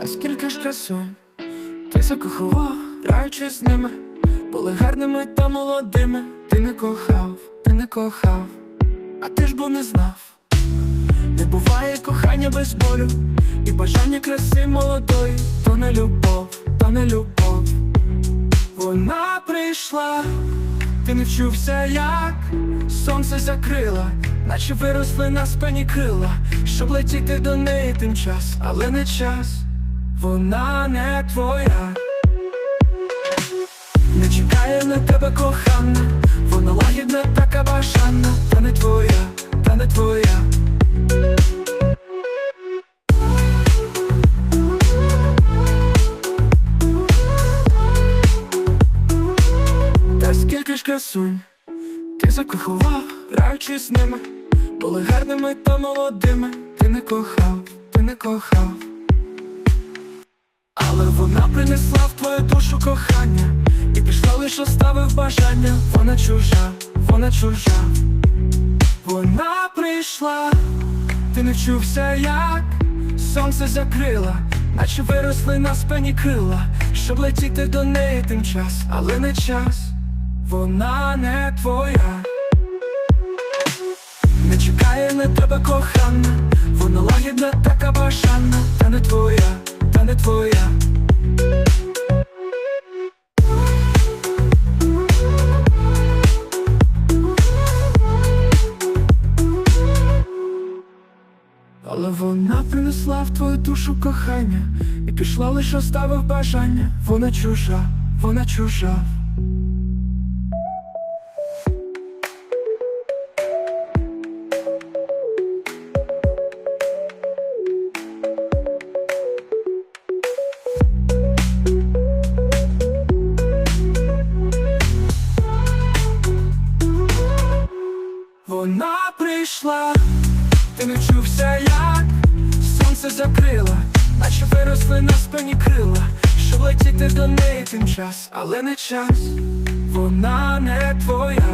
Та скільки ж красунь ти закохував, граючи з ними, були гарними та молодими. Ти не кохав, ти не кохав, а ти ж бо не знав. Не буває кохання без болю, і бажання краси молодої, то не любов, то не любов. Вона прийшла, ти не вчувся, як сонце закрила, наче виросли на спині крила, щоб летіти до неї тим час, але не час, вона не твоя. Не чекає на тебе кохана, вона лагідна, така бажана, та не твоя, та не твоя. Та ж красунь ти закохував, граючи з ними, були гарними та молодими. Ти не кохав, ти не кохав. Але вона принесла в твою душу кохання, і пішла лише оставив бажання. Вона чужа, вона чужа. Вона прийшла, ти не чувся, як сонце закрила, наче виросли на спині крила, щоб летіти до неї тим час, але не час, вона не твоя. Не чекає на тебе кохана, Але вона принесла в твою душу кохання І пішла лише оставив бажання. Вона чужа, вона чужа. Вона прийшла, ти не чувся, як сонце закрила, наче виросли на спині крила, щоб летіти до неї тим час, але не час, вона не твоя.